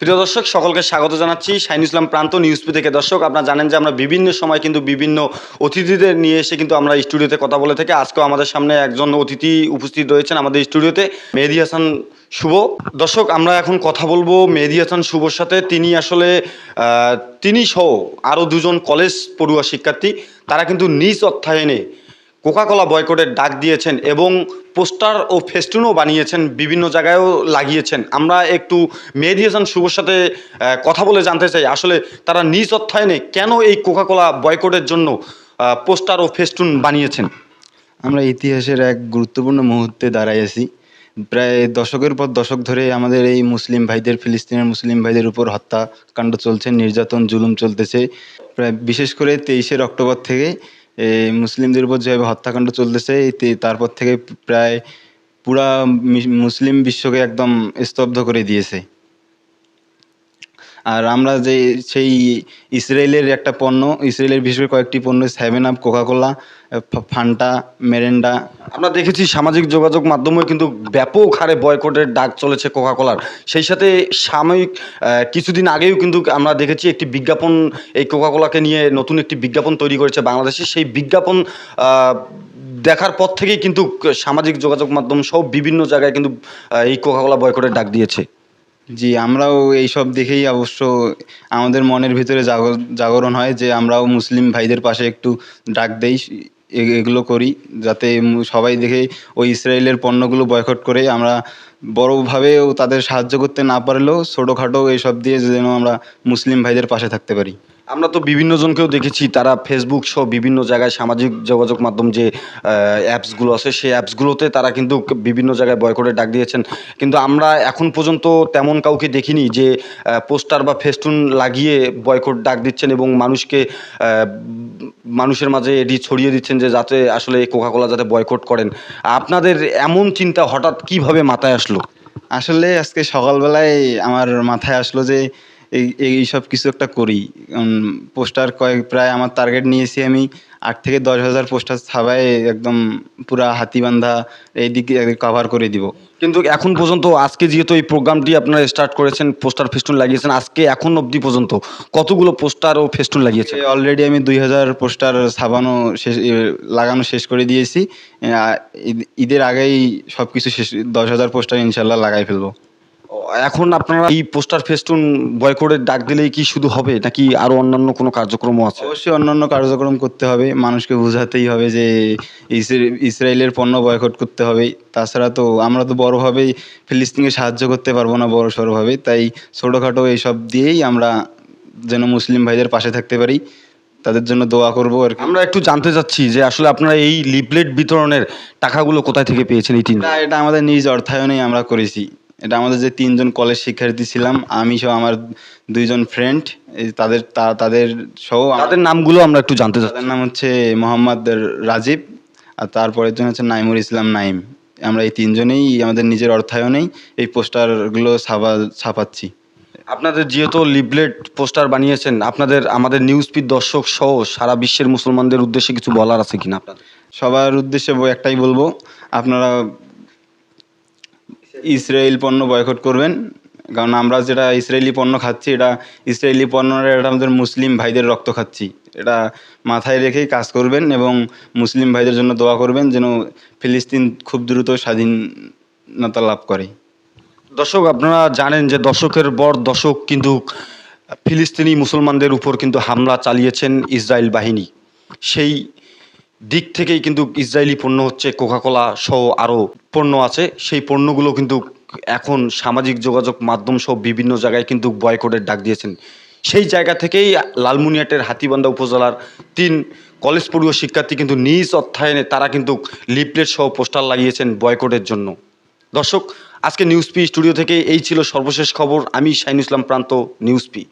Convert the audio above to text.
প্রিয় দর্শক, সকলকে স্বাগত জানাচ্ছি শাইন ইসলাম প্রান্ত নিউজ পি থেকে। দর্শক, আপনারা জানেন যে আমরা বিভিন্ন সময় কিন্তু বিভিন্ন অতিথিদের নিয়ে এসে কিন্তু আমরা স্টুডিওতে কথা বলে থাকি। আজকেও আমাদের সামনে একজন অতিথি উপস্থিত রয়েছেন আমাদের স্টুডিওতে, মেহেদি হাসান শুভ। দর্শক, আমরা এখন কথা বলব মেহেদি হাসান শুভর সাথে। তিনি আসলে তিনি সহ আরও দুজন কলেজ পড়ুয়া শিক্ষার্থী। তারা কিন্তু নিজ অর্থায়নে কোকাকোলা বয়কটের ডাক দিয়েছেন এবং পোস্টার ও ফেস্টুনও বানিয়েছেন, বিভিন্ন জায়গায়ও লাগিয়েছেন। আমরা একটু মেহেদি শুভর সাথে কথা বলে জানতে চাই। আসলে তারা নিজ অর্থায়নে কেন এই কোকাকোলা বয়কটের জন্য পোস্টার ও ফেস্টুন বানিয়েছেন? আমরা ইতিহাসের এক গুরুত্বপূর্ণ মুহূর্তে দাঁড়াই আছি। প্রায় দশকের পর দশক ধরে আমাদের এই মুসলিম ভাইদের, ফিলিস্তিনের মুসলিম ভাইদের উপর হত্যাকাণ্ড চলছে, নির্যাতন, জুলুম চলতেছে। প্রায় বিশেষ করে তেইশের অক্টোবর থেকে মুসলিমদের উপর যেভাবে হত্যাকাণ্ড চলতেছে, এতে তারপর থেকে প্রায় পুরা মুসলিম বিশ্বকে একদম স্তব্ধ করে দিয়েছে। আর আমরা যে সেই ইসরায়েলের একটা পণ্য, ইসরায়েলের বিশেষ কয়েকটি পণ্য Seven Up Coca Cola Fanta Mirinda আমরা দেখেছি সামাজিক যোগাযোগ মাধ্যমে কিন্তু ব্যাপক হারে বয়কটের ডাক চলেছে কোকাকোলার সেই সাথে সাময়িক কিছুদিন আগেও কিন্তু আমরা দেখেছি একটি বিজ্ঞাপন, এই কোকাকোলাকে নিয়ে নতুন একটি বিজ্ঞাপন তৈরি করেছে বাংলাদেশে। সেই বিজ্ঞাপন দেখার পর থেকেই কিন্তু সামাজিক যোগাযোগ মাধ্যম সব বিভিন্ন জায়গায় কিন্তু এই কোকাকোলা বয়কটের ডাক দিয়েছে। জি, আমরাও এইসব দেখেই অবশ্য আমাদের মনের ভিতরে জাগর- জাগরণ হয় যে আমরাও মুসলিম ভাইদের পাশে একটু ডাক দেই এগুলো করি যাতে সবাই দেখে ওই ইসরায়েলের পণ্যগুলো বয়কট করে আমরা বড়োভাবেও তাদের সাহায্য করতে না পারলেও ছোটোখাটো এইসব দিয়ে যেন আমরা মুসলিম ভাইদের পাশে থাকতে পারি। আমরা তো বিভিন্ন জনকেও দেখেছি, তারা ফেসবুক সহ বিভিন্ন জায়গায় সামাজিক যোগাযোগ মাধ্যম যে অ্যাপসগুলো আছে, সেই অ্যাপসগুলোতে তারা কিন্তু বিভিন্ন জায়গায় বয়কটের ডাক দিয়েছেন। কিন্তু আমরা এখন পর্যন্ত তেমন কাউকে দেখিনি যে পোস্টার বা ফেস্টুন লাগিয়ে বয়কট ডাক দিচ্ছেন এবং মানুষকে মানুষের মাঝে এটি ছড়িয়ে দিচ্ছেন যে, যাতে আসলে কোকাকোলা যাতে বয়কট করেন। আপনাদের এমন চিন্তা হঠাৎ কীভাবে মাথায় আসলো? আসলে আজকে সকালবেলায় আমার মাথায় আসলো যে এই এই সব কিছু একটা করি। পোস্টার কয়েক প্রায় আমার টার্গেট নিয়েছি আমি আট থেকে দশ হাজার পোস্টার ছাপায় একদম পুরা হাতিবান্ধা এইদিকে কভার করে দিব। কিন্তু এখন পর্যন্ত আজকে যেহেতু এই প্রোগ্রামটি আপনারা স্টার্ট করেছেন পোস্টার ফেস্টুন লাগিয়েছেন আজকে এখন অবধি পর্যন্ত কতগুলো পোস্টার ও ফেস্টুন লাগিয়েছেন? অলরেডি আমি দুই হাজার পোস্টার ছাপানো শেষ লাগানো শেষ করে দিয়েছি। ঈদ- ঈদের আগেই সব কিছু শেষ দশ হাজার পোস্টার ইনশাল্লাহ লাগাই ফেলব। এখন আপনারা এই পোস্টার ফেস্টুন বয়কটের ডাক দিলেই কি শুধু হবে নাকি আরও অন্যান্য কোনো কার্যক্রমও আছে? অবশ্যই অন্যান্য কার্যক্রম করতে হবে মানুষকে বোঝাতেই হবে যে ইসরা- ইসরায়েলের পণ্য বয়কট করতে হবে। তাছাড়া তো আমরা তো বড়োভাবেই ফিলিস্তিনকে সাহায্য করতে পারব না বড় সড়োভাবে তাই ছোটোখাটো এইসব দিয়েই আমরা যেন মুসলিম ভাইদের পাশে থাকতে পারি। তাদের জন্য দোয়া করব আর আমরা একটু জানতে চাচ্ছি যে আসলে আপনারা এই লিফলেট বিতরণের টাকাগুলো কোথায় থেকে পেয়েছেন এই তিন এটা আমাদের নিজ অর্থায়নেই আমরা করেছি। এটা আমাদের যে তিনজন কলেজ শিক্ষার্থী ছিলাম আমি সহ আমার দুইজন ফ্রেন্ড এই তাদের তাদের সহ তাদের নামগুলো আমরা একটু জানতে চাচ্ছি। তাদের নাম হচ্ছে মোহাম্মদ রাজীব আর তারপরের জন হচ্ছে নাইমুর ইসলাম নাইম। আমরা এই তিনজনেই আমাদের নিজের অর্থায়নেই এই পোস্টারগুলো ছাপা ছাপাচ্ছি। আপনাদের যেহেতু লিফলেট পোস্টার বানিয়েছেন আপনাদের আমাদের নিউজ পিড দর্শক সহ সারা বিশ্বের মুসলমানদের উদ্দেশ্যে কিছু বলার আছে কিনা আপনাদের? সবার উদ্দেশ্যে একটাই বলব আপনারা ইসরায়েল পণ্য বয়কট করবেন। কারণ আমরা যেটা ইসরায়েলি পণ্য খাচ্ছি এটা ইসরায়েলি পণ্য না, এটা আমাদের মুসলিম ভাইদের রক্ত খাচ্ছি। এটা মাথায় রেখেই কাজ করবেন এবং মুসলিম ভাইদের জন্য দোয়া করবেন যেন ফিলিস্তিন খুব দ্রুত স্বাধীনতা লাভ করে। দর্শক আপনারা জানেন যে দশকের পর দশক কিন্তু ফিলিস্তিনি মুসলমানদের উপর কিন্তু হামলা চালিয়েছেন ইসরায়েল বাহিনী। সেই দিক থেকেই কিন্তু ইসরায়েলি পণ্য হচ্ছে কোকাকোলা সহ আরও পণ্য আছে। সেই পণ্যগুলো কিন্তু এখন সামাজিক যোগাযোগ মাধ্যম সহ বিভিন্ন জায়গায় কিন্তু বয়কটের ডাক দিয়েছেন। সেই জায়গা থেকেই লালমুনিয়াটের হাতিবান্ধা উপজেলার তিন কলেজ পড়ুয় শিক্ষার্থী কিন্তু নিজ অর্থায়নে তারা কিন্তু লিফলেট সহ পোস্টার লাগিয়েছেন বয়কটের জন্য। দর্শক, আজকে নিউজ পি স্টুডিও থেকে এই ছিল সর্বশেষ খবর। আমি শাইন ইসলাম প্রান্ত নিউজ পি